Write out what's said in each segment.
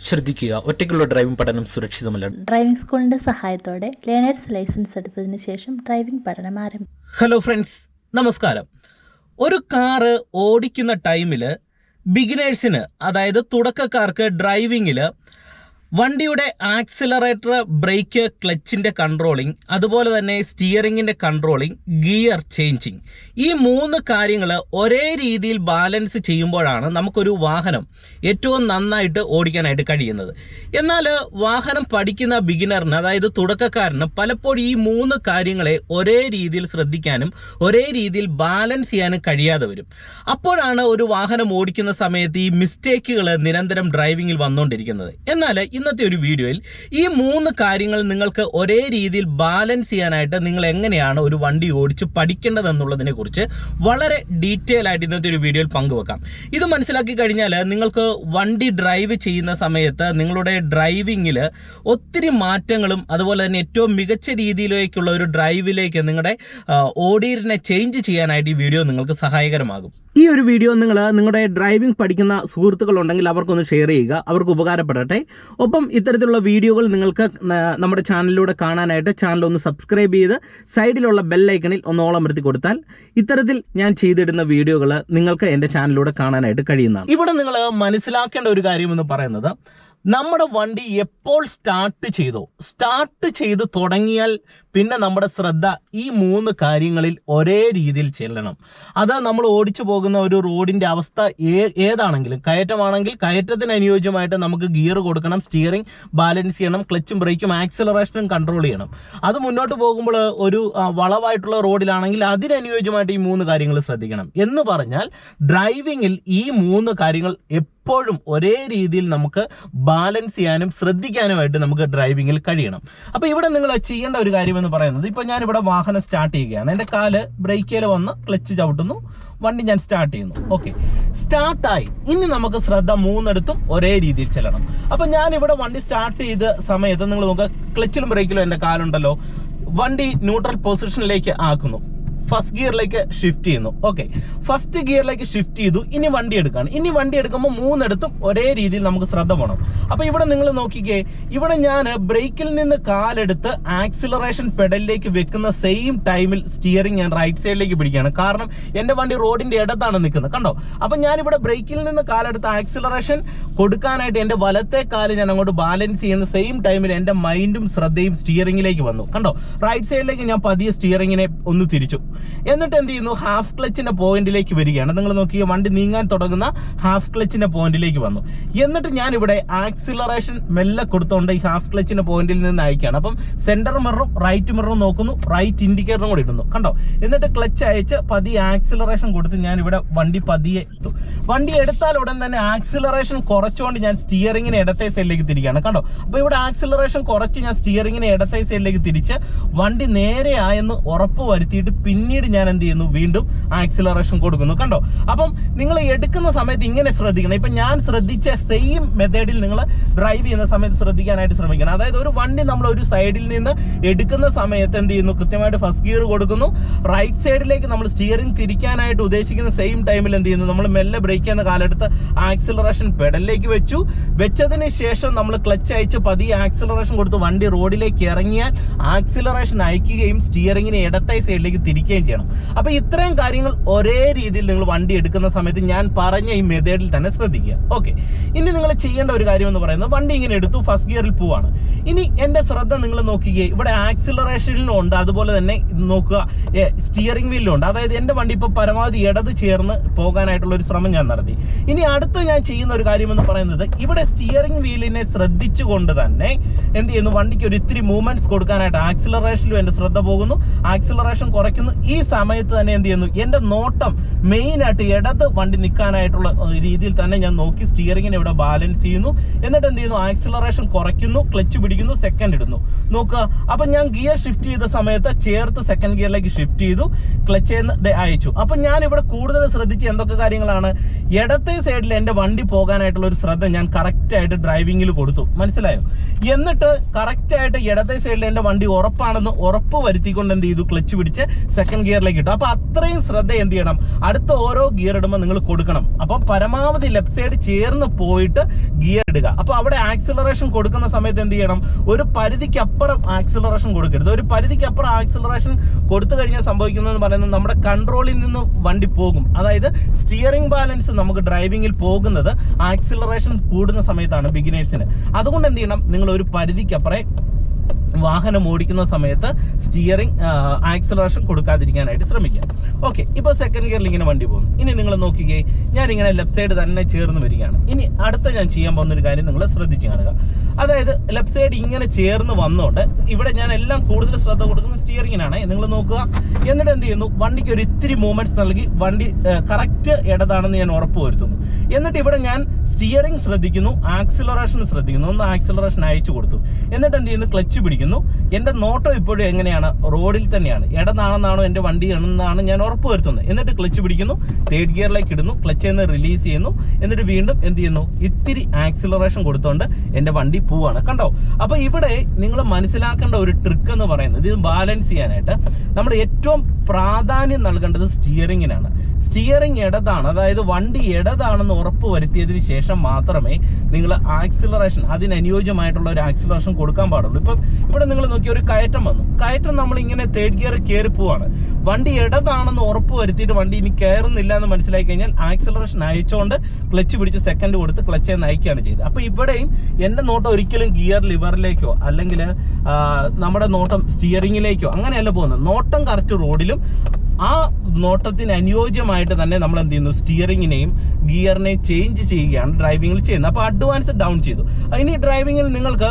ശ്രദ്ധിക്കുക. ഒറ്റയ്ക്കുള്ള ഡ്രൈവിംഗ് പഠനം സുരക്ഷിതമല്ല. ഡ്രൈവിംഗ് സ്കൂളിന്റെ സഹായത്തോടെ ലേണേഴ്സ് ലൈസൻസ് എടുത്തതിന് ശേഷം ഡ്രൈവിംഗ് പഠനം ആരംഭിക്കും ഹലോ ഫ്രണ്ട്സ് നമസ്കാരം. ഒരു കാറ് ഓടിക്കുന്ന ടൈമിൽ ബിഗിനേഴ്സിന് അതായത് തുടക്കക്കാർക്ക് ഡ്രൈവിങ്ങിൽ വണ്ടിയുടെ ആക്സിലറേറ്റർ ബ്രേക്ക് ക്ലച്ചിന്റെ കൺട്രോളിങ് അതുപോലെ തന്നെ സ്റ്റിയറിങ്ങിന്റെ കൺട്രോളിങ് ഗിയർ ചേഞ്ചിങ്. ഈ മൂന്ന് കാര്യങ്ങൾ ഒരേ രീതിയിൽ ബാലൻസ് ചെയ്യുമ്പോഴാണ് നമുക്കൊരു വാഹനം ഏറ്റവും നന്നായിട്ട് ഓടിക്കാനായിട്ട് കഴിയുന്നത്. എന്നാൽ വാഹനം പഠിക്കുന്ന ബിഗിനറിന് അതായത് തുടക്കക്കാരന് പലപ്പോഴും ഈ മൂന്ന് കാര്യങ്ങളെ ഒരേ രീതിയിൽ ശ്രദ്ധിക്കാനും ഒരേ രീതിയിൽ ബാലൻസ് ചെയ്യാനും കഴിയാതെ വരും. അപ്പോഴാണ് ഒരു വാഹനം ഓടിക്കുന്ന സമയത്ത് ഈ മിസ്റ്റേക്കുകൾ നിരന്തരം ഡ്രൈവിങ്ങിൽ വന്നുകൊണ്ടിരിക്കുന്നത് എന്നാൽ ഇന്നത്തെ ഒരു വീഡിയോയിൽ ഈ മൂന്ന് കാര്യങ്ങൾ നിങ്ങൾക്ക് ഒരേ രീതിയിൽ ബാലൻസ് ചെയ്യാനായിട്ട് നിങ്ങൾ എങ്ങനെയാണ് ഒരു വണ്ടി ഓടിച്ച് പഠിക്കേണ്ടതെന്നുള്ളതിനെ കുറിച്ച് വളരെ ഡീറ്റെയിൽ ആയിട്ട് ഇന്നത്തെ ഒരു വീഡിയോയിൽ പങ്കുവെക്കാം. ഇത് മനസ്സിലാക്കി കഴിഞ്ഞാൽ നിങ്ങൾക്ക് വണ്ടി ഡ്രൈവ് ചെയ്യുന്ന സമയത്ത് നിങ്ങളുടെ ഡ്രൈവിങ്ങിൽ ഒത്തിരി മാറ്റങ്ങളും അതുപോലെ തന്നെ ഏറ്റവും മികച്ച രീതിയിലേക്കുള്ള ഒരു ഡ്രൈവിലേക്ക് നിങ്ങളുടെ ഓഡിയറിനെ ചേഞ്ച് ചെയ്യാനായിട്ട് ഈ വീഡിയോ നിങ്ങൾക്ക് സഹായകരമാകും. ഈ ഒരു വീഡിയോ നിങ്ങൾ നിങ്ങളുടെ ഡ്രൈവിംഗ് പഠിക്കുന്ന സുഹൃത്തുക്കളുണ്ടെങ്കിൽ അവർക്കൊന്ന് ഷെയർ ചെയ്യുക. അവർക്ക് ഉപകാരപ്പെടട്ടെ. ഒപ്പം ഇത്തരത്തിലുള്ള വീഡിയോകൾ നിങ്ങൾക്ക് നമ്മുടെ ചാനലിലൂടെ കാണാനായിട്ട് ചാനൽ ഒന്ന് സബ്സ്ക്രൈബ് ചെയ്ത് സൈഡിലുള്ള ബെല്ലൈക്കണിൽ ഒന്ന് ഓളമർത്തി കൊടുത്താൽ ഇത്തരത്തിൽ ഞാൻ ചെയ്തിടുന്ന വീഡിയോകൾ നിങ്ങൾക്ക് എന്റെ ചാനലിലൂടെ കാണാനായിട്ട് കഴിയുന്നതാണ്. ഇവിടെ നിങ്ങൾ മനസ്സിലാക്കേണ്ട ഒരു കാര്യം എന്ന് പറയുന്നത് നമ്മുടെ വണ്ടി എപ്പോൾ സ്റ്റാർട്ട് ചെയ്തോ? സ്റ്റാർട്ട് ചെയ്ത് തുടങ്ങിയാൽ പിന്നെ നമ്മുടെ ശ്രദ്ധ ഈ മൂന്ന് കാര്യങ്ങളിൽ ഒരേ രീതിയിൽ ചെല്ലണം. അത് നമ്മൾ ഓടിച്ചു പോകുന്ന ഒരു റോഡിന്റെ അവസ്ഥ ഏതാണെങ്കിലും. കയറ്റമാണെങ്കിൽ കയറ്റത്തിന് അനുയോജ്യമായിട്ട് നമുക്ക് ഗിയർ കൊടുക്കണം സ്റ്റിയറിംഗ് ബാലൻസ് ചെയ്യണം ക്ലച്ചും ബ്രേക്കും ആക്സിലറേഷനും കൺട്രോൾ ചെയ്യണം. അത് മുന്നോട്ട് പോകുമ്പോൾ ഒരു വളവായിട്ടുള്ള റോഡിലാണെങ്കിൽ അതിനനുയോജ്യമായിട്ട് ഈ മൂന്ന് കാര്യങ്ങൾ ശ്രദ്ധിക്കണം. എന്ന് പറഞ്ഞാൽ ഡ്രൈവിങ്ങിൽ ഈ മൂന്ന് കാര്യങ്ങൾ ഒരേ രീതിയിൽ നമുക്ക് ബാലൻസ് ചെയ്യാനും ശ്രദ്ധിക്കാനുമായിട്ട് നമുക്ക് ഡ്രൈവിങ്ങിൽ കഴിയണം. അപ്പോൾ ഇവിടെ നിങ്ങൾ ചെയ്യേണ്ട ഒരു കാര്യം എന്ന് പറയുന്നത് ഇപ്പോൾ ഞാനിവിടെ വാഹനം സ്റ്റാർട്ട് ചെയ്യുകയാണ്. എന്റെ കാൽ ബ്രേക്കിൽ വന്ന് ക്ലച്ച് ചവിട്ടുന്നു. വണ്ടി ഞാൻ സ്റ്റാർട്ട് ചെയ്യുന്നു. ഓക്കെ സ്റ്റാർട്ടായി ഇനി നമുക്ക് ശ്രദ്ധ മൂന്നിടത്തും ഒരേ രീതിയിൽ ചെല്ലണം. അപ്പം ഞാൻ ഇവിടെ വണ്ടി സ്റ്റാർട്ട് ചെയ്ത സമയത്ത് നിങ്ങൾ നോക്കുക ക്ലച്ചിലും ബ്രേക്കിലും എന്റെ കാലുണ്ടല്ലോ. വണ്ടി ന്യൂട്രൽ പൊസിഷനിലേക്ക് ആക്കുന്നു. ഫസ്റ്റ് ഗിയറിലേക്ക് ഷിഫ്റ്റ് ചെയ്യുന്നു. ഓക്കെ ഫസ്റ്റ് ഗിയറിലേക്ക് ഷിഫ്റ്റ് ചെയ്തു. ഇനി വണ്ടി എടുക്കുകയാണ് ഇനി വണ്ടി എടുക്കുമ്പോൾ മൂന്നിടത്തും ഒരേ രീതിയിൽ നമുക്ക് ശ്രദ്ധ വേണം. അപ്പൊ ഇവിടെ നിങ്ങൾ നോക്കിക്കേ. ഇവിടെ ഞാൻ ബ്രേക്കിൽ നിന്ന് കാലെടുത്ത് ആക്സിലറേഷൻ പെഡലിലേക്ക് വെക്കുന്ന സെയിം ടൈമിൽ സ്റ്റിയറിംഗ് ഞാൻ റൈറ്റ് സൈഡിലേക്ക് പിടിക്കുകയാണ്. കാരണം എന്റെ വണ്ടി റോഡിന്റെ ഇടത്താണ് നിൽക്കുന്നത്. കണ്ടോ? അപ്പൊ ഞാനിവിടെ ബ്രേക്കിൽ നിന്ന് കാലെടുത്ത് ആക്സിലറേഷൻ കൊടുക്കാനായിട്ട് എന്റെ വലത്തെ കാൽ ഞാൻ അങ്ങോട്ട് ബാലൻസ് ചെയ്യുന്ന സെയിം ടൈമിൽ എന്റെ മൈൻഡും ശ്രദ്ധയും സ്റ്റിയറിംഗിലേക്ക് വന്നു. കണ്ടോ? റൈറ്റ് സൈഡിലേക്ക് ഞാൻ പതിയെ സ്റ്റിയറിംഗിനെ ഒന്ന് തിരിച്ചു. എന്നിട്ട് എന്ത് ചെയ്യുന്നു? ഹാഫ് ക്ലച്ചിന്റെ പോയിന്റിലേക്ക് വരികയാണ്. നിങ്ങൾ നോക്കിയ വണ്ടി നീങ്ങാൻ തുടങ്ങുന്ന ഹാഫ് ക്ലച്ചിന്റെ പോയിന്റിലേക്ക് വന്നു. എന്നിട്ട് ഞാൻ ഇവിടെ ആക്സിലറേഷൻ മെല്ലെ കൊടുത്തോണ്ട് ഈ ഹാഫ് ക്ലച്ചിന്റെ പോയിന്റിൽ നിന്ന് അയക്കുകയാണ്. അപ്പം സെന്റർ മിററും റൈറ്റ് മിററും നോക്കുന്നു. റൈറ്റ് ഇൻഡിക്കേറ്ററും കൂടി ഇടുന്നു. കണ്ടോ? എന്നിട്ട് ക്ലച്ച് അയച്ച് പതിയെ ആക്സിലറേഷൻ കൊടുത്ത് ഞാൻ ഇവിടെ വണ്ടി പതിയെ എത്തും വണ്ടി എടുത്താൽ ഉടൻ തന്നെ ആക്സിലറേഷൻ കുറച്ചുകൊണ്ട് ഞാൻ സ്റ്റിയറിംഗിന് ഇടത്തെ സൈഡിലേക്ക് തിരിക്കുകയാണ്. കണ്ടോ? അപ്പോൾ ഇവിടെ ആക്സിലറേഷൻ കുറച്ച് ഞാൻ സ്റ്റിയറിംഗിന് ഇടത്തെ സൈഡിലേക്ക് തിരിച്ച് വണ്ടി നേരെയായെന്ന് ഉറപ്പ് വരുത്തിയിട്ട് പിന്നീട് ഞാൻ എന്ത് ചെയ്യുന്നു? വീണ്ടും ആക്സിലറേഷൻ കൊടുക്കുന്നു. കണ്ടോ? അപ്പം നിങ്ങൾ എടുക്കുന്ന സമയത്ത് ഇങ്ങനെ ശ്രദ്ധിക്കണം. ഇപ്പം ഞാൻ ശ്രദ്ധിച്ച സെയിം മെത്തേഡിൽ നിങ്ങൾ ഡ്രൈവ് ചെയ്യുന്ന സമയത്ത് ശ്രദ്ധിക്കാനായിട്ട് ശ്രമിക്കണം. അതായത് ഒരു വണ്ടി നമ്മൾ ഒരു സൈഡിൽ നിന്ന് എടുക്കുന്ന സമയത്ത് എന്ത് ചെയ്യുന്നു? കൃത്യമായിട്ട് ഫസ്റ്റ് ഗിയർ കൊടുക്കുന്നു. റൈറ്റ് സൈഡിലേക്ക് നമ്മൾ സ്റ്റിയറിംഗ് തിരിക്കാനായിട്ട് ഉദ്ദേശിക്കുന്ന സെയിം ടൈമിൽ എന്ത് ചെയ്യുന്നു? നമ്മൾ മെല്ലെ ബ്രേക്ക് ചെയ്യുന്ന കാലെടുത്ത് ആക്സിലറേഷൻ പെഡലിലേക്ക് വെച്ചു. വെച്ചതിന് ശേഷം നമ്മൾ ക്ലച്ച് അയച്ച് പതിയെ ആക്സിലറേഷൻ കൊടുത്ത് വണ്ടി റോഡിലേക്ക് ഇറങ്ങിയാൽ ആക്സിലറേഷൻ അയക്കുകയും സ്റ്റിയറിങ്ങിനെ ഇടത്തെ സൈഡിലേക്ക് തിരിക്കുകയും ചെയ്യണം. അപ്പൊ ഇത്രയും കാര്യങ്ങൾ ഒരേ രീതിയിൽ നിങ്ങൾ വണ്ടി എടുക്കുന്ന സമയത്ത് ഞാൻ പറഞ്ഞ ഈ മെത്തേഡിൽ തന്നെ ശ്രദ്ധിക്കുക. ഓക്കെ ഇനി നിങ്ങൾ ചെയ്യേണ്ട ഒരു കാര്യം എന്ന് പറയുന്നത് വണ്ടി ഇങ്ങനെ എടുത്തു ഫസ്റ്റ് ഗിയറിൽ പോവാണ്. ഇനി എന്റെ ശ്രദ്ധ നിങ്ങൾ നോക്കുകയെ ഇവിടെ ആക്സിലറേഷനിലും ഉണ്ട്. അതുപോലെ തന്നെ നോക്കുക. സ്റ്റിയറിംഗ് വീലിലും ഉണ്ട്. അതായത് എന്റെ വണ്ടി ഇപ്പോൾ പരമാവധി ഇടത് ചേർന്ന് പോകാനായിട്ടുള്ള ഒരു ശ്രമം ഞാൻ നടത്തി. ഇനി അടുത്ത് ഞാൻ ചെയ്യുന്ന ഒരു കാര്യം എന്ന് പറയുന്നത് ഇവിടെ സ്റ്റിയറിംഗ് വീലിനെ ശ്രദ്ധിച്ചുകൊണ്ട് തന്നെ എന്ത് ചെയ്യുന്നു? വണ്ടിക്ക് ഒരു ഇത്തിരി മൂവ്മെന്റ്സ് കൊടുക്കാനായിട്ട് ആക്സിലറേഷനിലും എന്റെ ശ്രദ്ധ പോകുന്നു. ആക്സിലറേഷൻ കുറയ്ക്കുന്നു. ഈ സമയത്ത് തന്നെ എന്ത് ചെയ്യുന്നു? എന്റെ നോട്ടം മെയിൻ ആയിട്ട് ഇടത് വണ്ടി നിൽക്കാനായിട്ടുള്ള രീതിയിൽ തന്നെ ഞാൻ നോക്കി സ്റ്റിയറിങ്ങിനെ ഇവിടെ ബാലൻസ് ചെയ്യുന്നു. എന്നിട്ട് എന്ത് ചെയ്യുന്നു? ആക്സിലറേഷൻ കുറയ്ക്കുന്നു ക്ലച്ച് പിടിക്കുന്നു സെക്കൻഡ് ഇടുന്നു. നോക്കുക. അപ്പൊ ഞാൻ ഗിയർ ഷിഫ്റ്റ് ചെയ്ത സമയത്ത് ചേർത്ത് സെക്കൻഡ് ഗിയറിലേക്ക് ഷിഫ്റ്റ് ചെയ്തു ക്ലച്ച് അയച്ചു. അപ്പൊ ഞാൻ ഇവിടെ കൂടുതൽ ശ്രദ്ധിച്ച് എന്തൊക്കെ കാര്യങ്ങളാണ്? ഇടത്തെ സൈഡിൽ എന്റെ വണ്ടി പോകാനായിട്ടുള്ള ഒരു ശ്രദ്ധ ഞാൻ കറക്റ്റ് ആയിട്ട് ഡ്രൈവിംഗിൽ കൊടുത്തു. മനസ്സിലായോ? എന്നിട്ട് കറക്റ്റ് ആയിട്ട് ഇടത്തെ സൈഡിൽ എന്റെ വണ്ടി ഉറപ്പാണെന്ന് ഉറപ്പ് വരുത്തിക്കൊണ്ട് എന്ത് ചെയ്തു? ക്ലച്ച് പിടിച്ച് സെക്കൻഡ് ഗിയറിലേക്ക് ഇട്ടു. അപ്പൊ അത്രയും ശ്രദ്ധ എന്ത് ചെയ്യണം? അടുത്ത ഓരോ ഗിയർ ഇടുമ്പോൾ നിങ്ങൾ കൊടുക്കണം. അപ്പം പരമാവധി ലെഫ്റ്റ് സൈഡ് ചേർന്ന് പോയിട്ട് ഗിയർ ഇടുക. അപ്പൊ അവിടെ ആക്സിലറേഷൻ കൊടുക്കുന്ന സമയത്ത് എന്ത് ചെയ്യണം? ഒരു പരിധിക്കപ്പുറം ആക്സിലറേഷൻ കൊടുക്കരുത്. ഒരു പരിധിക്കപ്പുറം ആക്സിലറേഷൻ കൊടുത്തു കഴിഞ്ഞാൽ സംഭവിക്കുന്നതെന്ന് പറയുന്നത് നമ്മുടെ കൺട്രോളിൽ നിന്ന് വണ്ടി പോകും. അതായത് സ്റ്റിയറിംഗ് ബാലൻസ് നമുക്ക് ഡ്രൈവിംഗിൽ പോകുന്നത് ആക്സിലറേഷൻ കൂടുന്ന സമയത്താണ് ബിഗിനേഴ്സിന് അതുകൊണ്ട് എന്ത് ചെയ്യണം? നിങ്ങൾ ഒരു പരിധിക്കപ്പുറം വാഹനം ഓടിക്കുന്ന സമയത്ത് സ്റ്റിയറിംഗ് ആക്സലറേഷൻ കൊടുക്കാതിരിക്കാനായിട്ട് ശ്രമിക്കുക. ഓക്കെ ഇപ്പോൾ സെക്കൻഡ് ഗിയറിൽ ഇങ്ങനെ വണ്ടി പോകുന്നു. ഇനി നിങ്ങൾ നോക്കിക്കേ ഞാൻ ഇങ്ങനെ ലെഫ്റ്റ് സൈഡ് തന്നെ ചേർന്ന് വരികയാണ്. ഇനി അടുത്ത ഞാൻ ചെയ്യാൻ പോകുന്ന ഒരു കാര്യം നിങ്ങൾ ശ്രദ്ധിച്ച് കാണുക. അതായത് ലെഫ്റ്റ് സൈഡ് ഇങ്ങനെ ചേർന്ന് വന്നോണ്ട് ഇവിടെ ഞാൻ എല്ലാം കൂടുതൽ ശ്രദ്ധ കൊടുക്കുന്ന സ്റ്റിയറിങ്ങിനാണ് നിങ്ങൾ നോക്കുക. എന്നിട്ട് എന്ത് ചെയ്യുന്നു? വണ്ടിക്ക് ഒരു ഇത്തിരി മൂവ്മെന്റ്സ് നൽകി വണ്ടി കറക്റ്റ് ഇടതാണെന്ന് ഞാൻ ഉറപ്പ് വരുത്തുന്നു. എന്നിട്ട് ഇവിടെ ഞാൻ സ്റ്റിയറിംഗ് ശ്രദ്ധിക്കുന്നു ആക്സിലറേഷൻ ശ്രദ്ധിക്കുന്നു. ഒന്ന് ആക്സിലറേഷൻ അയച്ചു കൊടുത്തു. എന്നിട്ട് എന്ത് ചെയ്യുന്നു? ക്ലച്ച് പിടിക്കുന്നു എന്റെ നോട്ടം ഇപ്പോഴും എങ്ങനെയാണ്? റോഡിൽ തന്നെയാണ്. ഇടതാണെന്നാണോ എന്റെ വണ്ടി ആണെന്നാണ് ഞാൻ ഉറപ്പ് വരുത്തുന്നത് എന്നിട്ട് ക്ലച്ച് പിടിക്കുന്നു. തേർഡ് ഗിയറിലേക്ക് ഇടുന്നു. ക്ലച്ച് എന്ന് റിലീസ് ചെയ്യുന്നു. എന്നിട്ട് വീണ്ടും എന്ത് ചെയ്യുന്നു? ഇത്തിരി ആക്സിലറേഷൻ കൊടുത്തോണ്ട് എന്റെ വണ്ടി പോവാണ്. കണ്ടോ? അപ്പോൾ ഇവിടെ നിങ്ങൾ മനസ്സിലാക്കേണ്ട ഒരു ട്രിക്ക് എന്ന് പറയുന്നത് ഇത് ബാലൻസ് ചെയ്യാനായിട്ട് നമ്മൾ ഏറ്റവും പ്രാധാന്യം നൽകേണ്ടത് സ്റ്റിയറിങ്ങിനാണ് സ്റ്റിയറിംഗ് ഇടതാണ് അതായത് വണ്ടി ഇടതാണെന്ന് ഉറപ്പ് വരുത്തിയതിന് ശേഷം മാത്രമേ നിങ്ങൾ ആക്സിലറേഷൻ അതിനനുയോജ്യമായിട്ടുള്ള ഒരു ആക്സിലറേഷൻ കൊടുക്കാൻ പാടുള്ളൂ. ഇപ്പം ഇവിടെ നിങ്ങൾ നോക്കി ഒരു കയറ്റം വന്നു. കയറ്റം നമ്മൾ ഇങ്ങനെ തേർഡ് ഗിയർ കയറി പോവാണ്. വണ്ടി ഇടതാണെന്ന് ഉറപ്പ് വരുത്തിയിട്ട് വണ്ടി ഇനി കയറുന്നില്ല എന്ന് മനസ്സിലാക്കി കഴിഞ്ഞാൽ ആക്സലറേഷൻ അയച്ചുകൊണ്ട് ക്ലച്ച് പിടിച്ച് സെക്കൻഡ് കൊടുത്ത് ക്ലച്ചെ നയിക്കുകയാണ് ചെയ്തത്. അപ്പോൾ ഇവിടെയും എന്റെ നോട്ടം ഒരിക്കലും ഗിയർ ലിവറിലേക്കോ അല്ലെങ്കിൽ നമ്മുടെ നോട്ടം സ്റ്റിയറിങ്ങിലേക്കോ അങ്ങനെയല്ല പോകുന്നത്. നോട്ടം കറക്റ്റ് റോഡിലും ആ നോട്ടത്തിന് അനുയോജ്യമായിട്ട് തന്നെ നമ്മൾ എന്ത് ചെയ്യുന്നു? സ്റ്റിയറിങ്ങിനെയും ഗിയറിനെയും ചേഞ്ച് ചെയ്യുകയാണ് ഡ്രൈവിങ്ങിൽ ചെയ്യുന്നത്. അപ്പോൾ അഡ്വാൻസ് ഡൗൺ ചെയ്തു. ഇനി ഡ്രൈവിങ്ങിൽ നിങ്ങൾക്ക്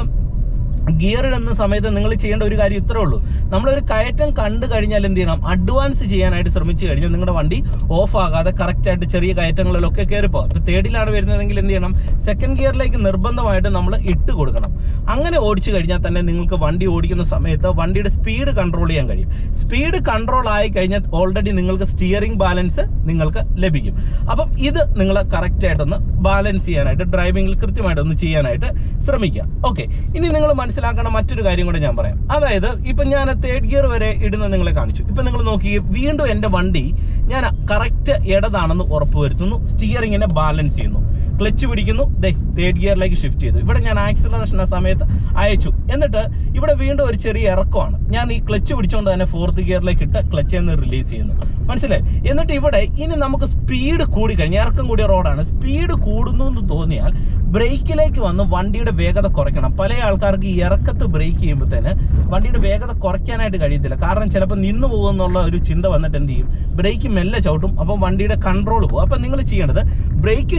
ഗിയർ ഇടുന്ന സമയത്ത് നിങ്ങൾ ചെയ്യേണ്ട ഒരു കാര്യം ഇത്രേ ഉള്ളൂ. നമ്മളൊരു കയറ്റം കണ്ടു കഴിഞ്ഞാൽ എന്ത് ചെയ്യണം? അഡ്വാൻസ് ചെയ്യാനായിട്ട് ശ്രമിച്ചു കഴിഞ്ഞാൽ നിങ്ങളുടെ വണ്ടി ഓഫ് ആകാതെ കറക്റ്റായിട്ട് ചെറിയ കയറ്റങ്ങളിലൊക്കെ കയറി ഇപ്പോൾ ഇപ്പൊ തേർഡിലാണ് വരുന്നതെങ്കിൽ എന്ത് ചെയ്യണം? സെക്കൻഡ് ഗിയറിലേക്ക് നിർബന്ധമായിട്ട് നമ്മൾ ഇട്ട് കൊടുക്കണം. അങ്ങനെ ഓടിച്ചു കഴിഞ്ഞാൽ തന്നെ നിങ്ങൾക്ക് വണ്ടി ഓടിക്കുന്ന സമയത്ത് വണ്ടിയുടെ സ്പീഡ് കൺട്രോൾ ചെയ്യാൻ കഴിയും. സ്പീഡ് കൺട്രോൾ ആയി കഴിഞ്ഞാൽ ഓൾറെഡി നിങ്ങൾക്ക് സ്റ്റിയറിംഗ് ബാലൻസ് നിങ്ങൾക്ക് ലഭിക്കും. അപ്പം ഇത് നിങ്ങൾ കറക്റ്റായിട്ടൊന്ന് ബാലൻസ് ചെയ്യാനായിട്ട് ഡ്രൈവിംഗിൽ കൃത്യമായിട്ടൊന്ന് ചെയ്യാനായിട്ട് ശ്രമിക്കുക. ഓക്കെ ഇനി നിങ്ങൾ മനസ്സിലാക്കേണ്ട മറ്റൊരു കാര്യം കൂടെ ഞാൻ പറയാം. അതായത് ഇപ്പൊ ഞാൻ തേർഡ് ഗിയർ വരെ ഇടുന്നത് നിങ്ങളെ കാണിച്ചു. ഇപ്പൊ നിങ്ങൾ നോക്കി വീണ്ടും എന്റെ വണ്ടി ഞാൻ കറക്റ്റ് ഇടതാണെന്ന് ഉറപ്പുവരുത്തുന്നു. സ്റ്റിയറിങ്ങിനെ ബാലൻസ് ചെയ്യുന്നു. ക്ലച്ച് പിടിക്കുന്നു ദേ തേർഡ് ഗിയറിലേക്ക് ഷിഫ്റ്റ് ചെയ്തു. ഇവിടെ ഞാൻ ആക്സിലറേഷൻ ആ സമയത്ത് അയച്ചു. എന്നിട്ട് ഇവിടെ വീണ്ടും ഒരു ചെറിയ ഇറക്കമാണ്. ഞാൻ ഈ ക്ലച്ച് പിടിച്ചുകൊണ്ട് തന്നെ ഫോർത്ത് ഗിയറിലേക്ക് ഇട്ട് ക്ലച്ച് നിന്ന് റിലീസ് ചെയ്യുന്നു. മനസ്സിലായി? എന്നിട്ട് ഇവിടെ ഇനി നമുക്ക് സ്പീഡ് കൂടി കഴിഞ്ഞാൽ ഇറക്കം കൂടിയ റോഡാണ് സ്പീഡ് കൂടുന്നു എന്ന് തോന്നിയാൽ ബ്രേക്കിലേക്ക് വന്ന് വണ്ടിയുടെ വേഗത കുറയ്ക്കണം. പല ആൾക്കാർക്ക് ഈ ഇറക്കത്ത് ബ്രേക്ക് ചെയ്യുമ്പോഴത്തേന് വണ്ടിയുടെ വേഗത കുറയ്ക്കാനായിട്ട് കഴിയത്തില്ല. കാരണം ചിലപ്പോൾ നിന്ന് പോകുമെന്നുള്ള ഒരു ചിന്ത വന്നിട്ട് എന്ത് ചെയ്യും? ബ്രേക്ക് മെല്ലെ ചവിട്ടും. അപ്പം വണ്ടിയുടെ കൺട്രോൾ പോകും. അപ്പം നിങ്ങൾ ചെയ്യേണ്ടത് ബ്രേക്ക്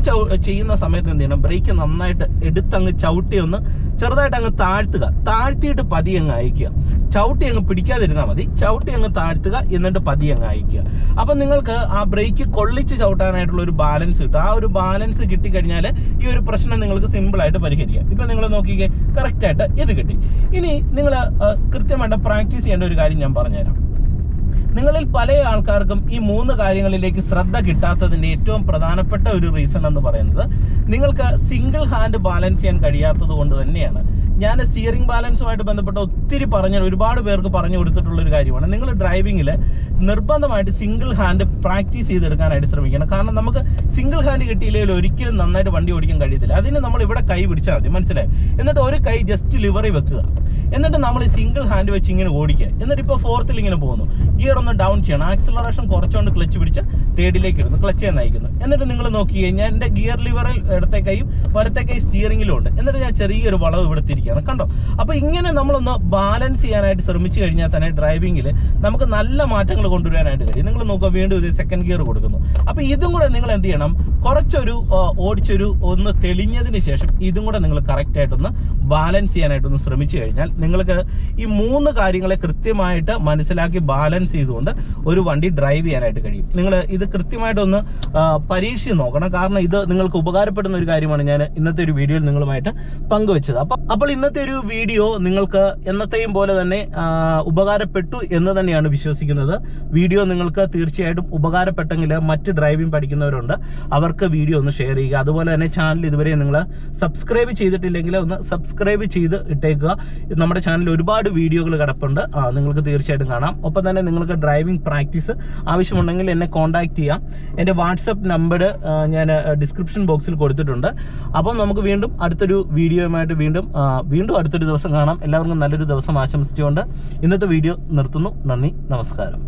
ചെയ്യുന്ന സമയത്ത് എന്ത് ചെയ്യണം? ബ്രേക്ക് നന്നായിട്ട് എടുത്തങ്ങ് ചവിട്ടി ഒന്ന് ചെറുതായിട്ട് അങ്ങ് താഴ്ത്തുക. താഴ്ത്തിയിട്ട് പതിയങ്ങ് അയക്കുക ചവിട്ടി അങ്ങ് പിടിക്കാതിരുന്നാൽ മതി. ചവിട്ടി അങ്ങ് താഴ്ത്തുക എന്നിട്ട് പതി അങ്ങ് അയക്കുക അപ്പം നിങ്ങൾക്ക് ആ ബ്രേക്ക് കൊള്ളിച്ച് ചവിട്ടാനായിട്ടുള്ള ഒരു ബാലൻസ് കിട്ടും. ആ ഒരു ബാലൻസ് കിട്ടിക്കഴിഞ്ഞാൽ ഈ ഒരു പ്രശ്നം നിങ്ങൾക്ക് സിമ്പിളായിട്ട് പരിഹരിക്കാം. ഇപ്പം നിങ്ങൾ നോക്കിക്കേ കറക്റ്റായിട്ട് ഇത് കിട്ടി. ഇനി നിങ്ങൾ കൃത്യമായിട്ട് പ്രാക്ടീസ് ചെയ്യേണ്ട ഒരു കാര്യം ഞാൻ പറഞ്ഞുതരാം. നിങ്ങളിൽ പല ആൾക്കാർക്കും ഈ മൂന്ന് കാര്യങ്ങളിലേക്ക് ശ്രദ്ധ കിട്ടാത്തതിന്റെ ഏറ്റവും പ്രധാനപ്പെട്ട ഒരു റീസൺ എന്ന് പറയുന്നത് നിങ്ങൾക്ക് സിംഗിൾ ഹാൻഡ് ബാലൻസ് ചെയ്യാൻ കഴിയാത്തത് കൊണ്ട് തന്നെയാണ്. ഞാൻ സ്റ്റിയറിംഗ് ബാലൻസുമായിട്ട് ബന്ധപ്പെട്ട ഒത്തിരി പറഞ്ഞ ഒരുപാട് പേർക്ക് പറഞ്ഞു കൊടുത്തിട്ടുള്ള ഒരു കാര്യമാണ്. നിങ്ങൾ ഡ്രൈവിംഗിൽ നിർബന്ധമായിട്ട് സിംഗിൾ ഹാൻഡ് പ്രാക്ടീസ് ചെയ്തെടുക്കാനായിട്ട് ശ്രമിക്കണം. കാരണം നമുക്ക് സിംഗിൾ ഹാൻഡ് കിട്ടിയില്ലെങ്കിൽ ഒരിക്കലും നന്നായിട്ട് വണ്ടി ഓടിക്കാൻ കഴിയത്തില്ല. അതിന് നമ്മൾ ഇവിടെ കൈ പിടിച്ചാൽ മതി. മനസ്സിലായി? എന്നിട്ട് ഒരു കൈ ജസ്റ്റ് ലിവറി വെക്കുക. എന്നിട്ട് നമ്മൾ ഈ സിംഗിൾ ഹാൻഡ് വെച്ച് ഇങ്ങനെ ഓടിക്കുക. എന്നിട്ട് ഇപ്പോൾ ഫോർത്തിൽ ഇങ്ങനെ പോകുന്നു. ഗിയർ ഒന്ന് ഡൗൺ ചെയ്യണം. ആക്സിലറേഷൻ കുറച്ചുകൊണ്ട് ക്ലച്ച് പിടിച്ച് തേർഡിലേക്ക് ഇടുന്നു. ക്ലച്ച് നയിക്കുന്നു എന്നിട്ട് നിങ്ങൾ നോക്കി കഴിഞ്ഞാൽ എന്റെ ഗിയർ ലിവറിൽ ഇടത്തെ കൈയും വലത്തെ കൈ സ്റ്റിയറിംഗിലും ഉണ്ട്. എന്നിട്ട് ഞാൻ ചെറിയൊരു വളവ് ഇവിടെ തിരിക്കുകയാണ് കണ്ടോ? അപ്പോൾ ഇങ്ങനെ നമ്മളൊന്ന് ബാലൻസ് ചെയ്യാനായിട്ട് ശ്രമിച്ചു കഴിഞ്ഞാൽ തന്നെ ഡ്രൈവിംഗിൽ നമുക്ക് നല്ല മാറ്റങ്ങൾ കൊണ്ടുവരാനായിട്ട് കഴിയും. നിങ്ങൾ നോക്കുക വീണ്ടും ഇത് സെക്കൻഡ് ഗിയർ കൊടുക്കുന്നു. അപ്പോൾ ഇതും കൂടെ നിങ്ങൾ എന്ത് ചെയ്യണം? കുറച്ചൊരു ഓടിച്ചൊരു ഒന്ന് തെളിഞ്ഞതിന് ശേഷം ഇതും കൂടെ നിങ്ങൾ കറക്റ്റായിട്ടൊന്ന് ബാലൻസ് ചെയ്യാനായിട്ടൊന്ന് ശ്രമിച്ചു കഴിഞ്ഞാൽ നിങ്ങൾക്ക് ഈ മൂന്ന് കാര്യങ്ങളെ കൃത്യമായിട്ട് മനസ്സിലാക്കി ബാലൻസ് ചെയ്തുകൊണ്ട് ഒരു വണ്ടി ഡ്രൈവ് ചെയ്യാനായിട്ട് കഴിയും. നിങ്ങൾ ഇത് കൃത്യമായിട്ടൊന്ന് പരീക്ഷിച്ച് നോക്കണം. കാരണം ഇത് നിങ്ങൾക്ക് ഉപകാരപ്പെടുന്ന ഒരു കാര്യമാണ് ഞാൻ ഇന്നത്തെ ഒരു വീഡിയോയിൽ നിങ്ങളുമായിട്ട് പങ്കുവെച്ചത്. അപ്പൊ അപ്പോൾ ഇന്നത്തെ ഒരു വീഡിയോ നിങ്ങൾക്ക് എന്നത്തെയും പോലെ തന്നെ ഉപകാരപ്പെട്ടു എന്ന് തന്നെയാണ് വിശ്വസിക്കുന്നത്. വീഡിയോ നിങ്ങൾക്ക് തീർച്ചയായിട്ടും ഉപകാരപ്പെട്ടെങ്കിൽ മറ്റ് ഡ്രൈവിംഗ് പഠിക്കുന്നവരുണ്ട്. അവർക്ക് വീഡിയോ ഒന്ന് ഷെയർ ചെയ്യുക. അതുപോലെ തന്നെ ചാനൽ ഇതുവരെ നിങ്ങൾ സബ്സ്ക്രൈബ് ചെയ്തിട്ടില്ലെങ്കിൽ ഒന്ന് സബ്സ്ക്രൈബ് ചെയ്ത് ഇട്ടേക്കുക. നമ്മുടെ ചാനലിൽ ഒരുപാട് വീഡിയോകൾ കിടപ്പുണ്ട്. നിങ്ങൾക്ക് തീർച്ചയായിട്ടും കാണാം. ഒപ്പം തന്നെ നിങ്ങൾക്ക് ഡ്രൈവിംഗ് പ്രാക്ടീസ് ആവശ്യമുണ്ടെങ്കിൽ എന്നെ കോൺടാക്ട് ചെയ്യാം. എന്റെ വാട്സപ്പ് നമ്പർ ഞാൻ ഡിസ്ക്രിപ്ഷൻ ബോക്സിൽ കൊടുത്തിട്ടുണ്ട്. അപ്പം നമുക്ക് വീണ്ടും അടുത്തൊരു വീഡിയോയുമായിട്ട് വീണ്ടും വീണ്ടും അടുത്തൊരു ദിവസം കാണാം. എല്ലാവർക്കും നല്ലൊരു ദിവസം ആശംസിച്ചുകൊണ്ട് ഇന്നത്തെ വീഡിയോ നിർത്തുന്നു. നന്ദി നമസ്കാരം.